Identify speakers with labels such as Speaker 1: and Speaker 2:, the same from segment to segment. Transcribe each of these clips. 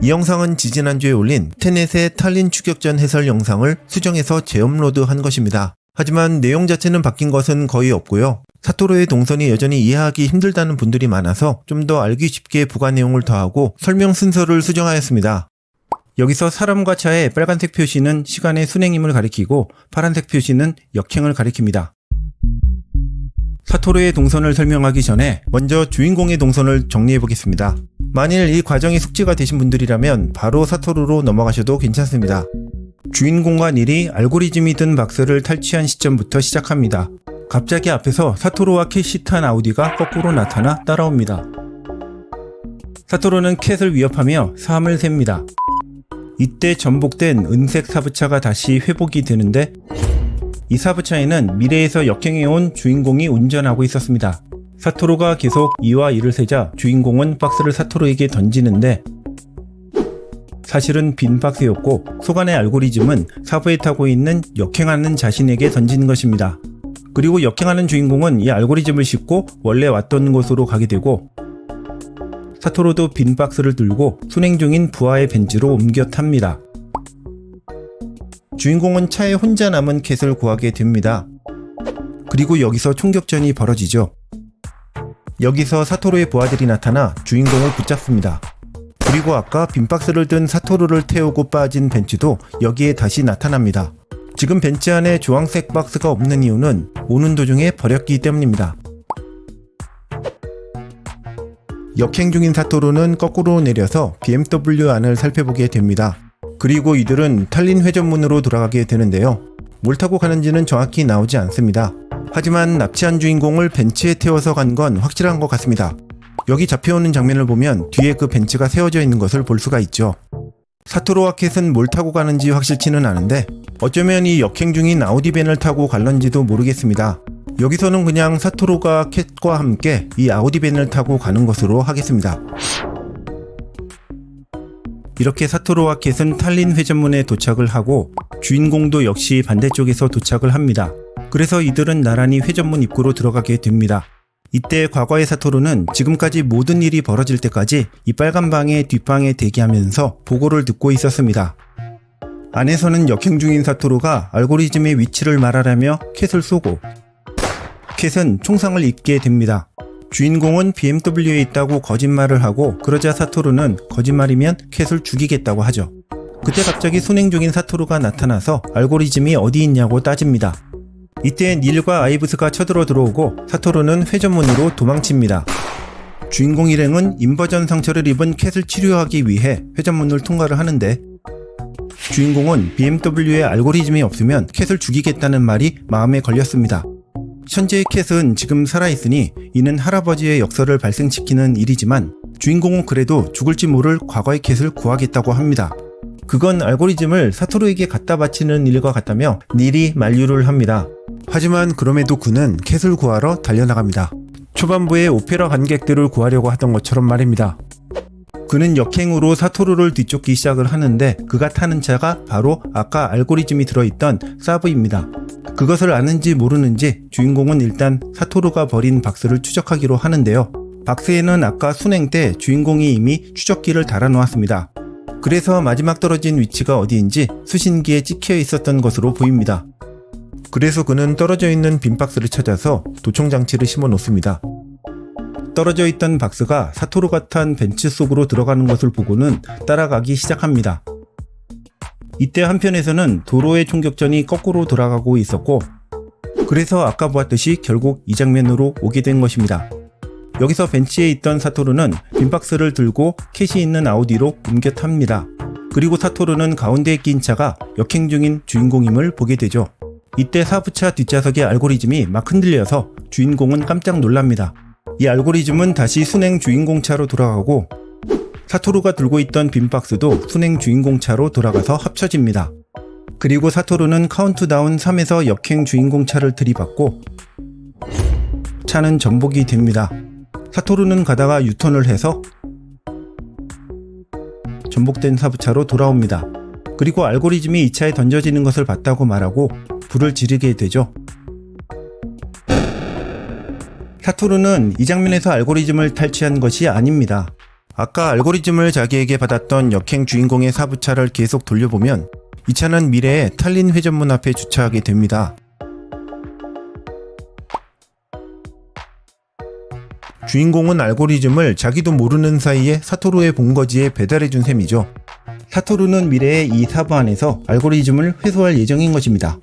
Speaker 1: 이 영상은 지지난주에 올린 테넷의 탈린 추격전 해설 영상을 수정해서 재업로드한 것입니다. 하지만 내용 자체는 바뀐 것은 거의 없고요. 사토로의 동선이 여전히 이해하기 힘들다는 분들이 많아서 좀 더 알기 쉽게 부가 내용을 더하고 설명 순서를 수정하였습니다. 여기서 사람과 차의 빨간색 표시는 시간의 순행임을 가리키고 파란색 표시는 역행을 가리킵니다. 사토르의 동선을 설명하기 전에 먼저 주인공의 동선을 정리해 보겠습니다. 만일 이 과정이 숙지가 되신 분들이라면 바로 사토르로 넘어가셔도 괜찮습니다. 주인공과 닐이 알고리즘이 든 박스를 탈취한 시점부터 시작합니다. 갑자기 앞에서 사토르와 캣이 탄 아우디가 거꾸로 나타나 따라옵니다. 사토르는 캣을 위협하며 사함을 셉니다. 이때 전복된 은색 사부차가 다시 회복이 되는데 이 사부차에는 미래에서 역행해온 주인공이 운전하고 있었습니다. 사토로가 계속 이와 이를 세자 주인공은 박스를 사토로에게 던지는데 사실은 빈 박스였고 소간의 알고리즘은 사부에 타고 있는 역행하는 자신에게 던진 것입니다. 그리고 역행하는 주인공은 이 알고리즘을 싣고 원래 왔던 곳으로 가게 되고 사토로도 빈 박스를 들고 순행 중인 부하의 벤츠로 옮겨 탑니다. 주인공은 차에 혼자 남은 캣을 구하게 됩니다. 그리고 여기서 총격전이 벌어지죠. 여기서 사토로의 부하들이 나타나 주인공을 붙잡습니다. 그리고 아까 빈 박스를 든 사토로를 태우고 빠진 벤츠도 여기에 다시 나타납니다. 지금 벤츠 안에 주황색 박스가 없는 이유는 오는 도중에 버렸기 때문입니다. 역행 중인 사토로는 거꾸로 내려서 BMW 안을 살펴보게 됩니다. 그리고 이들은 탈린 회전문으로 돌아가게 되는데요. 뭘 타고 가는지는 정확히 나오지 않습니다. 하지만 납치한 주인공을 벤츠에 태워서 간 건 확실한 것 같습니다. 여기 잡혀오는 장면을 보면 뒤에 그 벤츠가 세워져 있는 것을 볼 수가 있죠. 사토로와 캣은 뭘 타고 가는지 확실치는 않은데 어쩌면 이 역행 중인 아우디벤을 타고 갈런지도 모르겠습니다. 여기서는 그냥 사토로가 캣과 함께 이 아우디벤을 타고 가는 것으로 하겠습니다. 이렇게 사토로와 캣은 탈린 회전문에 도착을 하고 주인공도 역시 반대쪽에서 도착을 합니다. 그래서 이들은 나란히 회전문 입구로 들어가게 됩니다. 이때 과거의 사토루는 지금까지 모든 일이 벌어질 때까지 이 빨간 방의 뒷방에 대기하면서 보고를 듣고 있었습니다. 안에서는 역행 중인 사토루가 알고리즘의 위치를 말하라며 캣을 쏘고 캣은 총상을 입게 됩니다. 주인공은 BMW에 있다고 거짓말을 하고 그러자 사토루는 거짓말이면 캣을 죽이겠다고 하죠. 그때 갑자기 순행 중인 사토루가 나타나서 알고리즘이 어디 있냐고 따집니다. 이때 닐과 아이브스가 쳐들어 들어오고 사토루는 회전문으로 도망칩니다. 주인공 일행은 인버전 상처를 입은 캣을 치료하기 위해 회전문을 통과를 하는데 주인공은 BMW의 알고리즘이 없으면 캣을 죽이겠다는 말이 마음에 걸렸습니다. 현재의 캣은 지금 살아있으니 이는 할아버지의 역설을 발생시키는 일이지만 주인공은 그래도 죽을지 모를 과거의 캣을 구하겠다고 합니다. 그건 알고리즘을 사토루에게 갖다 바치는 일과 같다며 닐이 만류를 합니다. 하지만 그럼에도 그는 캣을 구하러 달려나갑니다. 초반부에 오페라 관객들을 구하려고 하던 것처럼 말입니다. 그는 역행으로 사토루를 뒤쫓기 시작을 하는데 그가 타는 차가 바로 아까 알고리즘이 들어있던 사브입니다. 그것을 아는지 모르는지 주인공은 일단 사토루가 버린 박스를 추적하기로 하는데요. 박스에는 아까 순행 때 주인공이 이미 추적기를 달아놓았습니다. 그래서 마지막 떨어진 위치가 어디인지 수신기에 찍혀 있었던 것으로 보입니다. 그래서 그는 떨어져 있는 빈 박스를 찾아서 도청 장치를 심어 놓습니다. 떨어져 있던 박스가 사토루가 탄 벤츠 속으로 들어가는 것을 보고는 따라가기 시작합니다. 이때 한편에서는 도로의 총격전이 거꾸로 돌아가고 있었고, 그래서 아까 보았듯이 결국 이 장면으로 오게 된 것입니다. 여기서 벤치에 있던 사토루는 빈박스를 들고 캣이 있는 아우디로 옮겨 탑니다. 그리고 사토루는 가운데에 낀 차가 역행 중인 주인공임을 보게 되죠. 이때 사부차 뒷좌석의 알고리즘이 막 흔들려서 주인공은 깜짝 놀랍니다. 이 알고리즘은 다시 순행 주인공 차로 돌아가고 사토루가 들고 있던 빈 박스도 순행 주인공 차로 돌아가서 합쳐집니다. 그리고 사토루는 카운트다운 3에서 역행 주인공 차를 들이받고 차는 전복이 됩니다. 사토루는 가다가 유턴을 해서 전복된 사부차로 돌아옵니다. 그리고 알고리즘이 이 차에 던져지는 것을 봤다고 말하고 불을 지르게 되죠. 사토루는 이 장면에서 알고리즘을 탈취한 것이 아닙니다. 아까 알고리즘을 자기에게 받았던 역행 주인공의 사부차를 계속 돌려보면 이 차는 미래에 탈린 회전문 앞에 주차하게 됩니다. 주인공은 알고리즘을 자기도 모르는 사이에 사토루의 본거지에 배달해준 셈이죠. 사토루는 미래에 이 사부 안에서 알고리즘을 회수할 예정인 것입니다.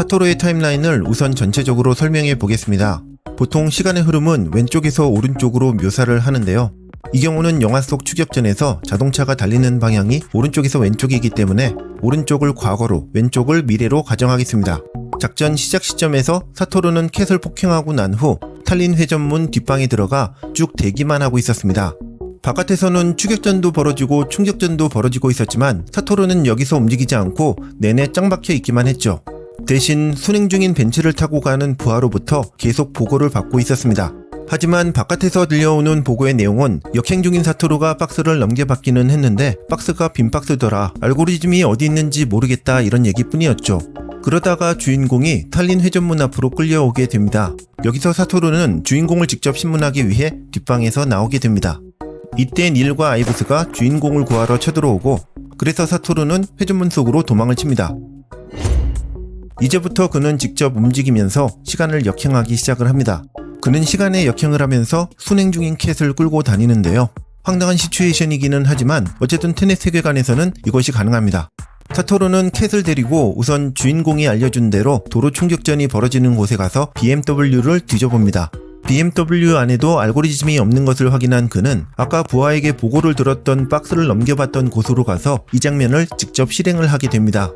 Speaker 1: 사토루의 타임라인을 우선 전체적으로 설명해 보겠습니다. 보통 시간의 흐름은 왼쪽에서 오른쪽으로 묘사를 하는데요. 이 경우는 영화 속 추격전에서 자동차가 달리는 방향이 오른쪽에서 왼쪽이기 때문에 오른쪽을 과거로 왼쪽을 미래로 가정하겠습니다. 작전 시작 시점에서 사토루는 캣을 폭행하고 난 후 탈린 회전문 뒷방에 들어가 쭉 대기만 하고 있었습니다. 바깥에서는 추격전도 벌어지고 충격전도 벌어지고 있었지만 사토루는 여기서 움직이지 않고 내내 짱 박혀 있기만 했죠. 대신 순행 중인 벤츠를 타고 가는 부하로부터 계속 보고를 받고 있었습니다. 하지만 바깥에서 들려오는 보고의 내용은 역행 중인 사토루가 박스를 넘겨받기는 했는데 박스가 빈 박스더라 알고리즘이 어디 있는지 모르겠다 이런 얘기뿐이었죠. 그러다가 주인공이 탈린 회전문 앞으로 끌려오게 됩니다. 여기서 사토루는 주인공을 직접 신문하기 위해 뒷방에서 나오게 됩니다. 이때 닐과 아이브스가 주인공을 구하러 쳐들어오고 그래서 사토루는 회전문 속으로 도망을 칩니다. 이제부터 그는 직접 움직이면서 시간을 역행하기 시작을 합니다. 그는 시간에 역행을 하면서 순행 중인 캣을 끌고 다니는데요. 황당한 시츄에이션이기는 하지만 어쨌든 테넷 세계관에서는 이것이 가능합니다. 사토루는 캣을 데리고 우선 주인공이 알려준 대로 도로 충격전이 벌어지는 곳에 가서 BMW를 뒤져봅니다. BMW 안에도 알고리즘이 없는 것을 확인한 그는 아까 부하에게 보고를 들었던 박스를 넘겨봤던 곳으로 가서 이 장면을 직접 실행을 하게 됩니다.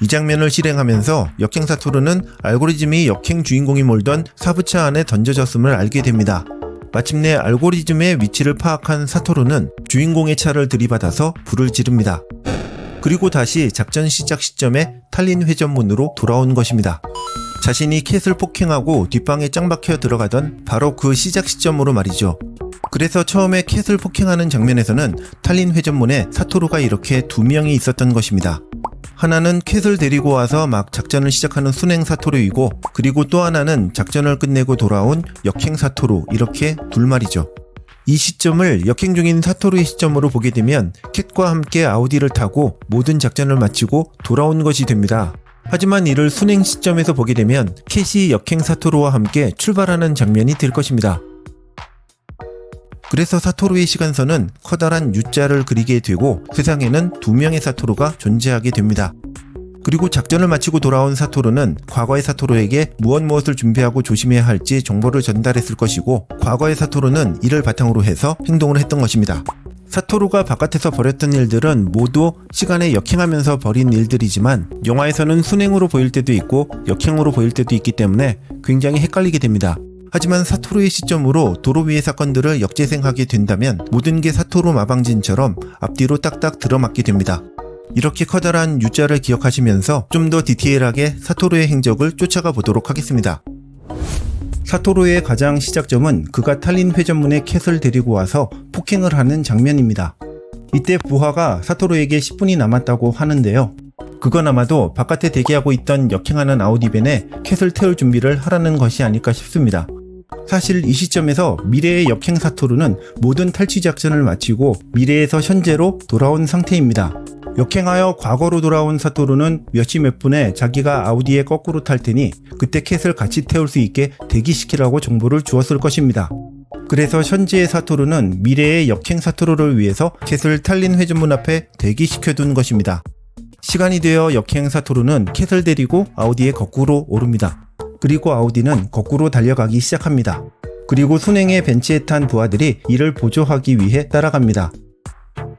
Speaker 1: 이 장면을 실행하면서 역행 사토루는 알고리즘이 역행 주인공이 몰던 사부차 안에 던져졌음을 알게 됩니다. 마침내 알고리즘의 위치를 파악한 사토루는 주인공의 차를 들이받아서 불을 지릅니다. 그리고 다시 작전 시작 시점에 탈린 회전문으로 돌아온 것입니다. 자신이 캣을 폭행하고 뒷방에 짱 박혀 들어가던 바로 그 시작 시점으로 말이죠. 그래서 처음에 캣을 폭행하는 장면에서는 탈린 회전문에 사토루가 이렇게 두 명이 있었던 것입니다. 하나는 캣을 데리고 와서 막 작전을 시작하는 순행 사토루이고 그리고 또 하나는 작전을 끝내고 돌아온 역행 사토루 이렇게 둘 말이죠. 이 시점을 역행 중인 사토루의 시점으로 보게 되면 캣과 함께 아우디를 타고 모든 작전을 마치고 돌아온 것이 됩니다. 하지만 이를 순행 시점에서 보게 되면 캣이 역행 사토루와 함께 출발하는 장면이 될 것입니다. 그래서 사토루의 시간선은 커다란 U자를 그리게 되고 세상에는 두 명의 사토루가 존재하게 됩니다. 그리고 작전을 마치고 돌아온 사토루는 과거의 사토루에게 무엇 무엇을 준비하고 조심해야 할지 정보를 전달했을 것이고 과거의 사토루는 이를 바탕으로 해서 행동을 했던 것입니다. 사토루가 바깥에서 벌였던 일들은 모두 시간에 역행하면서 벌인 일들이지만 영화에서는 순행으로 보일 때도 있고 역행으로 보일 때도 있기 때문에 굉장히 헷갈리게 됩니다. 하지만 사토루의 시점으로 도로 위의 사건들을 역재생하게 된다면 모든 게 사토루 마방진처럼 앞뒤로 딱딱 들어맞게 됩니다. 이렇게 커다란 U자를 기억하시면서 좀 더 디테일하게 사토루의 행적을 쫓아가 보도록 하겠습니다. 사토루의 가장 시작점은 그가 탈린 회전문에 캣을 데리고 와서 폭행을 하는 장면입니다. 이때 부하가 사토루에게 10분이 남았다고 하는데요. 그건 아마도 바깥에 대기하고 있던 역행하는 아우디벤에 캣을 태울 준비를 하라는 것이 아닐까 싶습니다. 사실 이 시점에서 미래의 역행 사토루는 모든 탈취 작전을 마치고 미래에서 현재로 돌아온 상태입니다. 역행하여 과거로 돌아온 사토루는 몇시 몇 분에 자기가 아우디에 거꾸로 탈 테니 그때 캣을 같이 태울 수 있게 대기시키라고 정보를 주었을 것입니다. 그래서 현재의 사토루는 미래의 역행 사토루를 위해서 캣을 탈린 회전문 앞에 대기시켜둔 것입니다. 시간이 되어 역행 사토루는 캣을 데리고 아우디에 거꾸로 오릅니다. 그리고 아우디는 거꾸로 달려가기 시작합니다. 그리고 순행의 벤치에 탄 부하들이 이를 보조하기 위해 따라갑니다.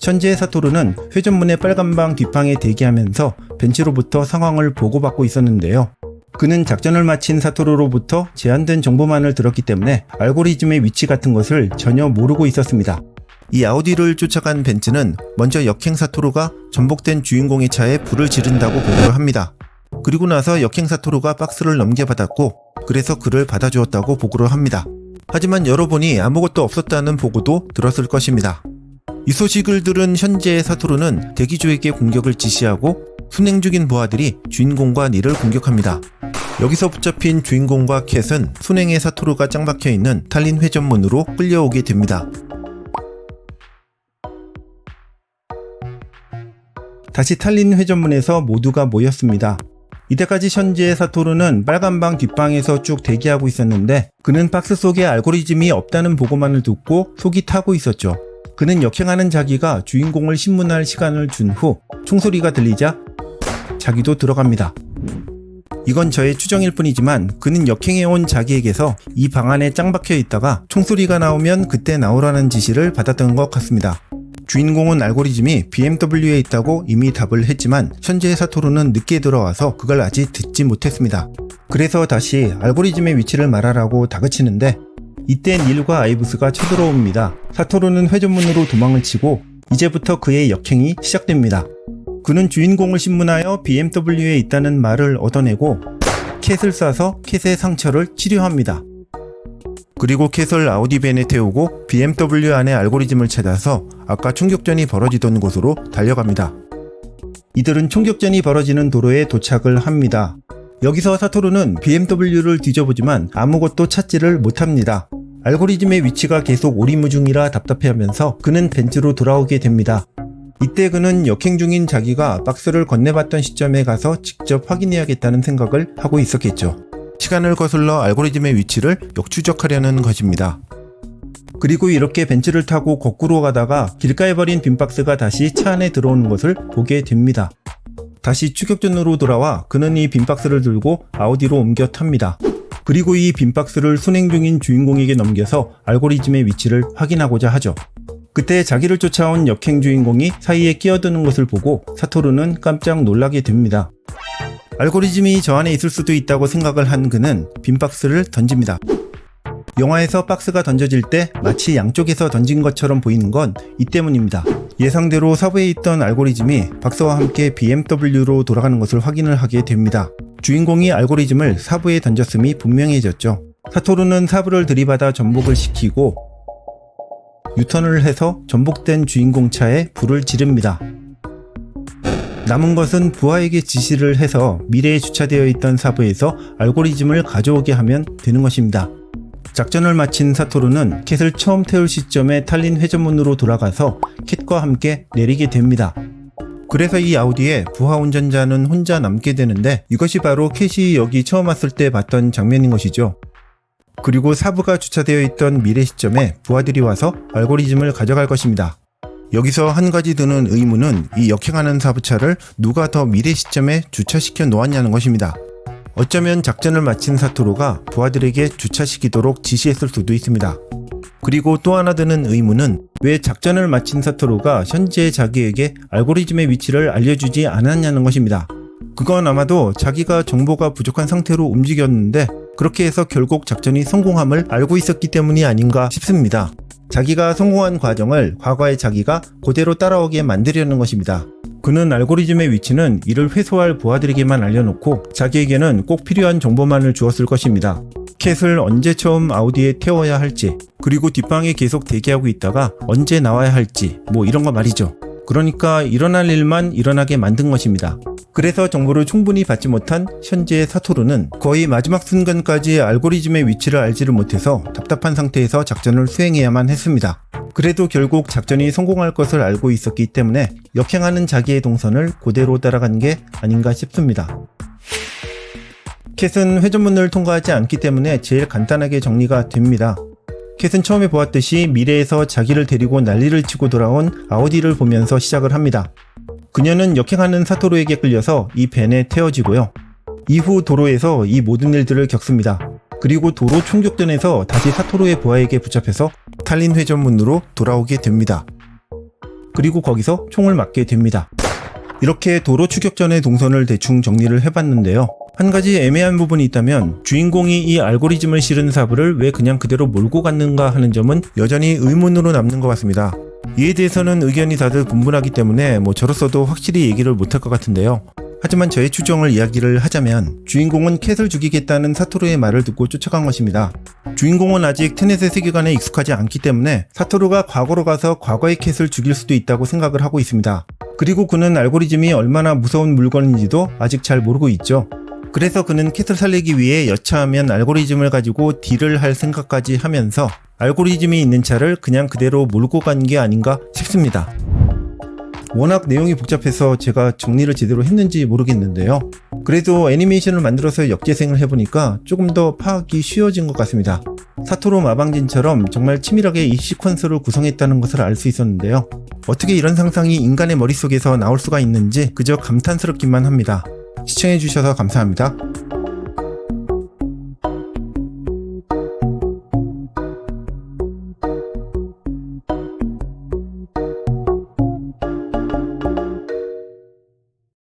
Speaker 1: 현재 사토루는 회전문의 빨간 방 뒷방에 대기하면서 벤치로부터 상황을 보고받고 있었는데요. 그는 작전을 마친 사토루로부터 제한된 정보만을 들었기 때문에 알고리즘의 위치 같은 것을 전혀 모르고 있었습니다. 이 아우디를 쫓아간 벤츠는 먼저 역행 사토루가 전복된 주인공의 차에 불을 지른다고 보고를 합니다. 그리고 나서 역행 사토루가 박스를 넘겨받았고 그래서 그를 받아주었다고 보고를 합니다. 하지만 열어보니 아무것도 없었다는 보고도 들었을 것입니다. 이 소식을 들은 현재의 사토루는 대기조에게 공격을 지시하고 순행 중인 부하들이 주인공과 니를 공격합니다. 여기서 붙잡힌 주인공과 캣은 순행의 사토루가 짱박혀 있는 탈린 회전문으로 끌려오게 됩니다. 다시 탈린 회전문에서 모두가 모였습니다. 이때까지 현재 사토루는 빨간 방 뒷방에서 쭉 대기하고 있었는데 그는 박스 속에 알고리즘이 없다는 보고만을 듣고 속이 타고 있었죠. 그는 역행하는 자기가 주인공을 신문할 시간을 준 후 총소리가 들리자 자기도 들어갑니다. 이건 저의 추정일 뿐이지만 그는 역행해온 자기에게서 이 방 안에 짱 박혀 있다가 총소리가 나오면 그때 나오라는 지시를 받았던 것 같습니다. 주인공은 알고리즘이 BMW에 있다고 이미 답을 했지만 현재 사토루는 늦게 들어와서 그걸 아직 듣지 못했습니다. 그래서 다시 알고리즘의 위치를 말하라고 다그치는데 이때 닐과 아이브스가 쳐들어옵니다. 사토루는 회전문으로 도망을 치고 이제부터 그의 역행이 시작됩니다. 그는 주인공을 신문하여 BMW에 있다는 말을 얻어내고 캣을 쏴서 캣의 상처를 치료합니다. 그리고 캣을 아우디 벤에 태우고 BMW 안의 알고리즘을 찾아서 아까 총격전이 벌어지던 곳으로 달려갑니다. 이들은 총격전이 벌어지는 도로에 도착을 합니다. 여기서 사토루는 BMW를 뒤져보지만 아무것도 찾지를 못합니다. 알고리즘의 위치가 계속 오리무중이라 답답해하면서 그는 벤츠로 돌아오게 됩니다. 이때 그는 역행 중인 자기가 박스를 건네봤던 시점에 가서 직접 확인해야겠다는 생각을 하고 있었겠죠. 시간을 거슬러 알고리즘의 위치를 역추적하려는 것입니다. 그리고 이렇게 벤츠를 타고 거꾸로 가다가 길가에 버린 빈 박스가 다시 차 안에 들어오는 것을 보게 됩니다. 다시 추격전으로 돌아와 그는 이 빈 박스를 들고 아우디로 옮겨 탑니다. 그리고 이 빈 박스를 순행 중인 주인공에게 넘겨서 알고리즘의 위치를 확인하고자 하죠. 그때 자기를 쫓아온 역행 주인공이 사이에 끼어드는 것을 보고 사토루는 깜짝 놀라게 됩니다. 알고리즘이 저 안에 있을 수도 있다고 생각을 한 그는 빈 박스를 던집니다. 영화에서 박스가 던져질 때 마치 양쪽에서 던진 것처럼 보이는 건 이 때문입니다. 예상대로 사부에 있던 알고리즘이 박스와 함께 BMW로 돌아가는 것을 확인을 하게 됩니다. 주인공이 알고리즘을 사부에 던졌음이 분명해졌죠. 사토루는 사부를 들이받아 전복을 시키고 유턴을 해서 전복된 주인공 차에 불을 지릅니다. 남은 것은 부하에게 지시를 해서 미래에 주차되어 있던 사부에서 알고리즘을 가져오게 하면 되는 것입니다. 작전을 마친 사토루는 캣을 처음 태울 시점에 탈린 회전문으로 돌아가서 캣과 함께 내리게 됩니다. 그래서 이 아우디에 부하 운전자는 혼자 남게 되는데 이것이 바로 캣이 여기 처음 왔을 때 봤던 장면인 것이죠. 그리고 사부가 주차되어 있던 미래 시점에 부하들이 와서 알고리즘을 가져갈 것입니다. 여기서 한 가지 드는 의문은 이 역행하는 사부차를 누가 더 미래 시점에 주차시켜 놓았냐는 것입니다. 어쩌면 작전을 마친 사토루가 부하들에게 주차시키도록 지시했을 수도 있습니다. 그리고 또 하나 드는 의문은 왜 작전을 마친 사토루가 현재 자기에게 알고리즘의 위치를 알려주지 않았냐는 것입니다. 그건 아마도 자기가 정보가 부족한 상태로 움직였는데 그렇게 해서 결국 작전이 성공함을 알고 있었기 때문이 아닌가 싶습니다. 자기가 성공한 과정을 과거의 자기가 그대로 따라오게 만들려는 것입니다. 그는 알고리즘의 위치는 이를 회수할 부하들에게만 알려놓고 자기에게는 꼭 필요한 정보만을 주었을 것입니다. 캣을 언제 처음 아우디에 태워야 할지, 그리고 뒷방에 계속 대기하고 있다가 언제 나와야 할지, 뭐 이런 거 말이죠. 그러니까 일어날 일만 일어나게 만든 것입니다. 그래서 정보를 충분히 받지 못한 현재의 사토루는 거의 마지막 순간까지 알고리즘의 위치를 알지를 못해서 답답한 상태에서 작전을 수행해야만 했습니다. 그래도 결국 작전이 성공할 것을 알고 있었기 때문에 역행하는 자기의 동선을 그대로 따라간 게 아닌가 싶습니다. 캣은 회전문을 통과하지 않기 때문에 제일 간단하게 정리가 됩니다. 캣은 처음에 보았듯이 미래에서 자기를 데리고 난리를 치고 돌아온 아우디를 보면서 시작을 합니다. 그녀는 역행하는 사토루에게 끌려서 이 벤에 태워지고요. 이후 도로에서 이 모든 일들을 겪습니다. 그리고 도로 총격전에서 다시 사토루의 부하에게 붙잡혀서 탈린 회전문으로 돌아오게 됩니다. 그리고 거기서 총을 맞게 됩니다. 이렇게 도로 추격전의 동선을 대충 정리를 해봤는데요. 한 가지 애매한 부분이 있다면 주인공이 이 알고리즘을 실은 사부를 왜 그냥 그대로 몰고 갔는가 하는 점은 여전히 의문으로 남는 것 같습니다. 이에 대해서는 의견이 다들 분분하기 때문에 뭐 저로서도 확실히 얘기를 못할 것 같은데요. 하지만 저의 추정을 이야기를 하자면 주인공은 캣을 죽이겠다는 사토루의 말을 듣고 쫓아간 것입니다. 주인공은 아직 테넷의 세계관에 익숙하지 않기 때문에 사토루가 과거로 가서 과거의 캣을 죽일 수도 있다고 생각을 하고 있습니다. 그리고 그는 알고리즘이 얼마나 무서운 물건인지도 아직 잘 모르고 있죠. 그래서 그는 캣을 살리기 위해 여차하면 알고리즘을 가지고 딜을 할 생각까지 하면서 알고리즘이 있는 차를 그냥 그대로 몰고 간 게 아닌가 싶습니다. 워낙 내용이 복잡해서 제가 정리를 제대로 했는지 모르겠는데요. 그래도 애니메이션을 만들어서 역재생을 해보니까 조금 더 파악이 쉬워진 것 같습니다. 사토로 마방진처럼 정말 치밀하게 이 시퀀스를 구성했다는 것을 알 수 있었는데요. 어떻게 이런 상상이 인간의 머릿속에서 나올 수가 있는지 그저 감탄스럽기만 합니다. 시청해주셔서 감사합니다.